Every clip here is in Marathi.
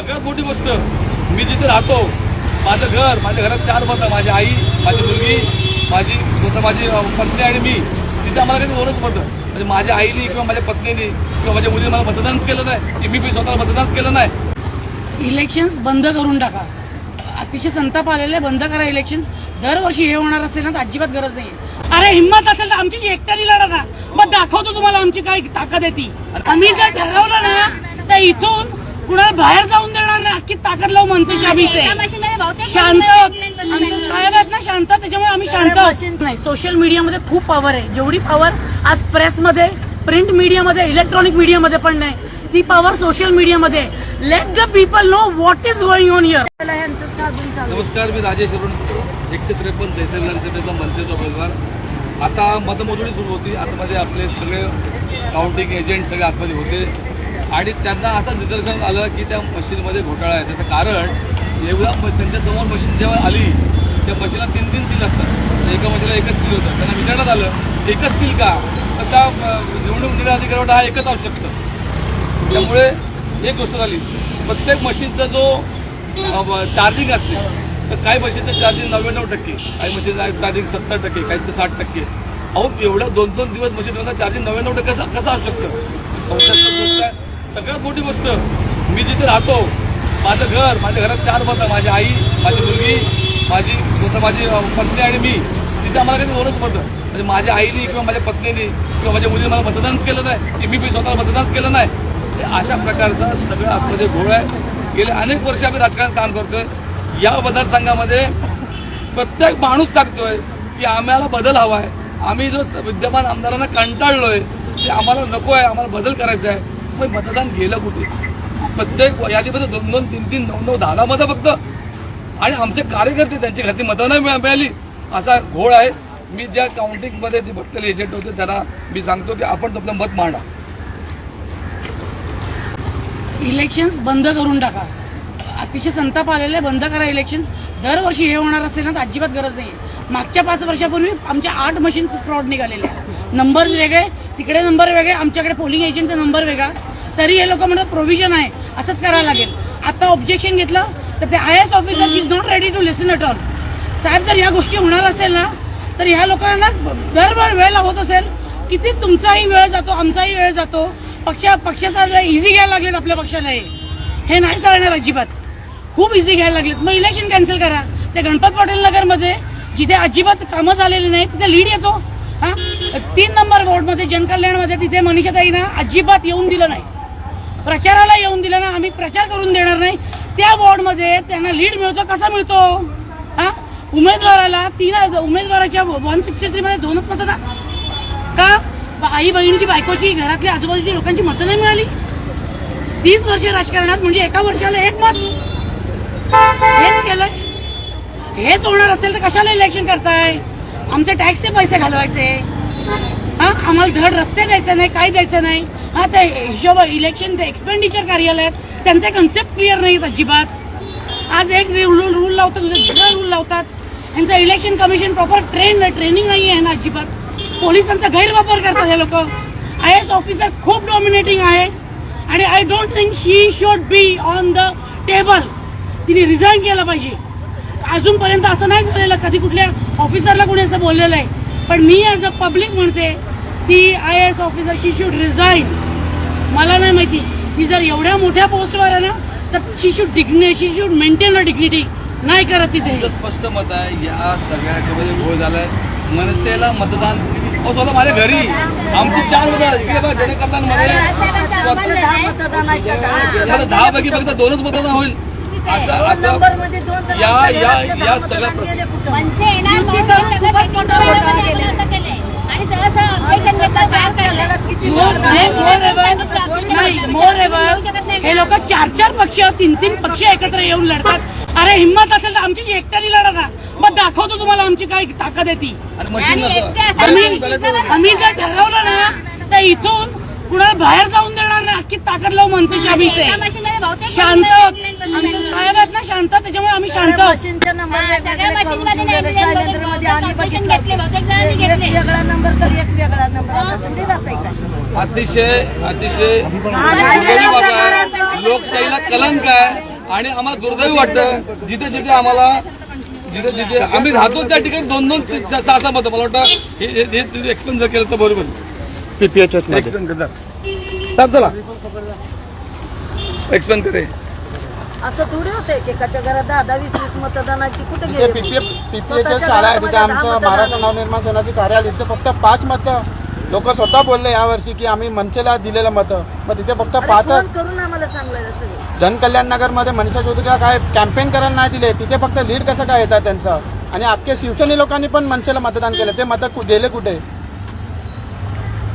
सगळ्यात मोठी गोष्ट मी जिथे राहतो माझं घर माझ्या घरात चार मतं माझी आई माझी मुलगी माझी स्वतः माझी पत्नी आणि मी तिथे आम्हाला काही दोनच मतं म्हणजे माझ्या आईने किंवा माझ्या पत्नीने किंवा माझ्या मुलीने मला मतदानच केलं नाही की मी बी स्वतःला मतदानच केलं नाही. इलेक्शन्स बंद करून टाका. अतिशय संताप आलेले बंद करा इलेक्शन्स दरवर्षी हे होणार असेल ना तर अजिबात गरज नाही अरे हिंमत असेल तर आमची एकट्याने लढा ना मग दाखवतो तुम्हाला आमची काय ताकद आहे ती. आम्ही जर ठरवलं ना तर इथून कुणाला बाहेर जाऊन देणार नाही अख्खी ताकद लावू बहुतेक शांत. साहेब आहेत ना शांत त्याच्यामुळे आम्ही शांत नाही सोशल मीडियामध्ये खूप पॉवर आहे. जेवढी पॉवर आज प्रेसमध्ये प्रिंट मीडियामध्ये इलेक्ट्रॉनिक मीडियामध्ये पण नाही ती पॉवर सोशल मीडियामध्ये let the people know what is going on here नमस्कार मी राजेश अरुण एकशे त्रेपन्न विधानसभेचा मनसेचा उमेदवार. आता मतमोजणी सुरू होती. आतमध्ये आपले सगळे काउंटिंग एजंट सगळे आतमध्ये होते. आणि त्यांना असं निदर्शन आलं की त्या मशीनमध्ये घोटाळा आहे. त्याचं कारण एवढा म- त्यांच्यासमोर मशीन जेव्हा आली त्या मशीनला तीन तीन सील असतात. एका मशीनला एकच सील होतं. त्यांना विचारण्यात आलं एकच सील का? तर त्या निवडणूक निर्णय अधिकारी हा एकच असू शकतं त्यामुळे एक गोष्ट झाली. प्रत्येक मशीनचा जो चार्जिंग असते तर काही मशीनचं चार्जिंग नव्याण्णव टक्के काही मशीनचं चार्जिंग सत्तर टक्के काहीचं साठ टक्के. अहो एवढं दोन दोन दिवस मशीन चार्जिंग नव्याण्णव टक्के कसं कसं असू शकतं? संशयास्पद गोष्ट आहे. सगळ्यात मोठी गोष्ट मी जिथे राहतो माझं घर माझ्या घरात चार मतं माझी आई माझी मुलगी माझी माझी पत्नी आणि मी तिथे आम्हाला काही दोनच मतं म्हणजे माझ्या आईने किंवा माझ्या पत्नीने किंवा माझ्या मुलीने मला मतदानच केलं नाही की मी स्वतःला मतदानच केलं नाही. हे अशा प्रकारचा सगळं आतमध्ये घोळ आहे गेले अनेक वर्ष आम्ही राजकारणात काम करतोय. या मतदारसंघामध्ये प्रत्येक माणूस सांगतोय की आम्हाला बदल हवा आहे. आम्ही जो स- विद्यमान आमदारांना कंटाळलोय ते आम्हाला नको आहे आम्हाला बदल करायचा आहे. मग मतदान गेलं कुठे? प्रत्येक यादीमध्ये दोन दोन तीन तीन नऊ नऊ दहा दहा मतं फक्त. आणि आमचे कार्यकर्ते त्यांच्या घरती मतं नाही मिळा- मिळाली. असा घोळ आहे. मी ज्या काउंटिंगमध्ये ते बसलेले एजंट होते त्यांना मी सांगतो की आपण आपलं मत मांडा. इलेक्शन्स बंद करून टाका. अतिशय संताप आलेले बंद करा इलेक्शन्स दरवर्षी हे होणार असेल ना तर अजिबात गरज नाही मागच्या पाच वर्षापूर्वी आमच्या आठ मशीन्स फ्रॉड निघालेले नंबर वेगळे तिकडे नंबर वेगळे आमच्याकडे पोलिंग एजंटचा नंबर वेगळा. तरी हे लोक म्हणतात प्रोव्हिजन आहे असंच करायला लागेल. आता ऑब्जेक्शन घेतलं तर ते I S officer is not ready to listen at all साहेब जर या गोष्टी होणार असेल ना तर ह्या लोकांना दरवेळ वेळ लागत असेल. किती तुमचाही वेळ जातो आमचाही वेळ जातो. पक्ष पक्षाचा इझी घ्यायला लागलेत आपल्या पक्षाला हे. हे नाही चालणार अजिबात. खूप इझी घ्यायला लागलेत. मग इलेक्शन कॅन्सल करा. ते गणपत पाटील नगरमध्ये जिथे अजिबात कामं झालेली नाही तिथे लीड येतो. हा? तीन नंबर वॉर्डमध्ये जनकल्याणमध्ये तिथे मनीषाताईना अजिबात येऊन दिलं नाही. प्रचाराला येऊन दिलं ना आम्ही प्रचार करून देणार नाही. त्या वॉर्डमध्ये त्यांना लीड मिळतो कसा मिळतो? हा? उमेदवाराला तीन उमेदवाराच्या वन सिक्स्टी थ्री मध्ये दोनच मतं ना का? आई बहिणीची बायकोची घरातल्या आजूबाजूची लोकांची मतं नाही मिळाली? तीस वर्ष राजकारणात म्हणजे एका वर्षाला एक मत. हेच केलंय. हेच होणार असेल तर कशाला इलेक्शन करताय? आमचे टॅक्सचे पैसे घालवायचे. हा? आम्हाला धड रस्ते द्यायचे नाही काय द्यायचं नाही. हा ते हिशोब इलेक्शन ते एक्सपेंडिचर कार्यालयात त्यांचे कन्सेप्ट क्लिअर नाहीत अजिबात. आज एक रूल रूल लावतात दुसरा रूल लावतात. यांचं election commission proper train training नाही आहे ना अजिबात पोलिसांचा गैरवापर करतात हे लोक. आय एस ऑफिसर खूप डॉमिनेटिंग आहे. आणि I don't think she should be on the table तिने रिझाईन केलं पाहिजे. अजूनपर्यंत असं नाही झालेलं. कधी कुठल्या ऑफिसरला कोणी असं बोललेलं आहे. पण मी ॲज अ पब्लिक म्हणते ती I S officer she should resign मला नाही माहिती. ती जर एवढ्या मोठ्या पोस्टवर आहे ना तर she should डिग्ने she should maintain a dignity नाही करत तिथे. तुझं स्पष्ट मत आहे या सगळ्या ह्याच्यामध्ये घोळ झालाय. मनसेला मतदान अहो स्वतः माझ्या घरी. आमची चार मतं इकडे बघा जनकल्याणमध्ये. मला दहा पैकी फक्त दोनच मतदान होईल. असं असं. या या या सगळ्या प्र- मनसे येणार म्हणून हे सगळं हे लोक चार चार पक्ष तीन तीन पक्ष एकत्र येऊन लढतात. अरे हिंमत असेल तर आमची एकट्याने लढा ना. मग दाखवतो तुम्हाला आमची काय ताकद आहे ती. आणि मशीन आणि एकटे असं- आम्ही जर ठरवलं ना तर इथून कुणाला बाहेर जाऊन देणार नाही अख्खी ताकद लावू मनसेची आम्ही शांत. ना शांत त्याच्यामुळे आम्ही शांत. आहोत मशीनचा नंबर हा, वेगवेगळे सगळ्या करून मशीनमध्ये दिलेले. नाही दिलेले, सायलेंटरमध्ये बहुतेक आम्ही ऑपरेशन बघितलं. घेतले, बहुतेक जणांनी एक घेतले. वेगळा नंबर तर एक वेगळा नंबर आता तुम्ही जाताय का? अतिशय अतिशय हा, दुर्दैवी बाब आहे. लोकशाहीला कलंक आहे आणि आम्हाला दुर्दैवी वाटतं जिथे जिथे आम्हाला जिथे जिथे आम्ही राहतो त्या ठिकाणी दोन दोन तीन- सहा सहा मतं. मला वाटतं हे हे- हे एक्सप्लेन जर केलं तर बरोबर पीपीएचएसमध्ये. एक्सप्लेन करतात साहेब चला. एक्सप्लेन करे. असं थोडी होते घरात दहा दहा वीस वीस मतदानाची कुठे शाळा आहे तिथे आमचं महाराष्ट्र नवनिर्माण सेनाचे कार्यालय तिथे फक्त पाच मतं. लोक स्वतः बोलले यावर्षी की आम्ही मनसेला दिलेलं मतं. मग तिथे फक्त पाचच करून आम्हाला सगळं जनकल्याण नगरमध्ये मनीषा चौधरीला काय कॅम्पेन करायला नाही दिले. तिथे फक्त लीड कसं काय येतात त्यांचं? आणि अख्खे शिवसेने लोकांनी पण मनसेला मतदान केलं. ते मतं कु- गेले कुठे?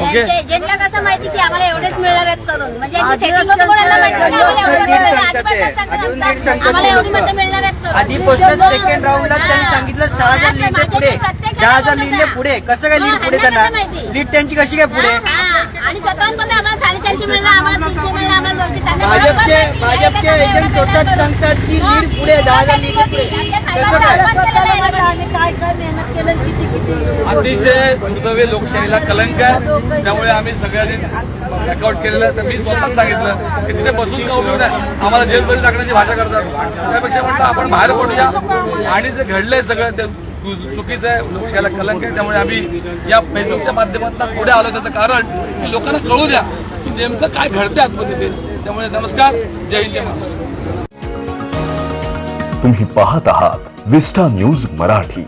okay यांच्या एजंटला कसं माहिती की आम्हाला एवढेच मिळणार आहेत करून? म्हणजे यांची setting च कोणाला माहिती की आम्हाला एवढे मिळणार आहेत. आजूबाजूला सांगतात, आम्हाला एवढी मतं मिळणार आहेत करून. आधीपासून सेकंड राऊंडला त्यांनी सांगितलं सहा हजार लीड पुढे. दहा हजार लीडने पुढे. कसं काय लीड पुढे त्यांना लीड त्यांची कशी काय पुढे? हा, आणि स्वतःहून पण आम्हाला साडेचारशे मिळणार आम्हाला तीनशे मिळणार आम्हाला दोनशे त्यांना बरोबर भाजपचे. भाजपचे एजंट स्वतःच. सांगतात की लीड पुढे दहा हजार लीड पुढे आमच्या कसं साहेबांचा काय आवाज केलेला आहे स्वतःला यामध्ये. आम्ही काय काय मेहनत केलं किती किती अतिशय दुर्दैवी लोकशाहीला कलंक आहे. त्यामुळे आम्ही सगळ्यांनी रेकॉर्ड केलेलं आहे. तर मी स्वतःच सांगितलं की तिथे बसून का उपयोग नाही आम्हाला जेलमध्ये टाकण्याची भाषा करतात. त्यापेक्षा म्हटलं आपण बाहेर पडूया. आणि जे घडलंय सगळं ते चुकीचं आहे. लोकशाहीला कलंक आहे. त्यामुळे आम्ही या फेसबुकच्या माध्यमातून पुढे आलो. त्याचं कारण की लोकांना कळू द्या की नेमकं काय घडते आतमध्ये ते. त्यामुळे नमस्कार जय हिंद जय महाराष्ट्र. तुम्ही पाहत आहात विस्टा न्यूज मराठी.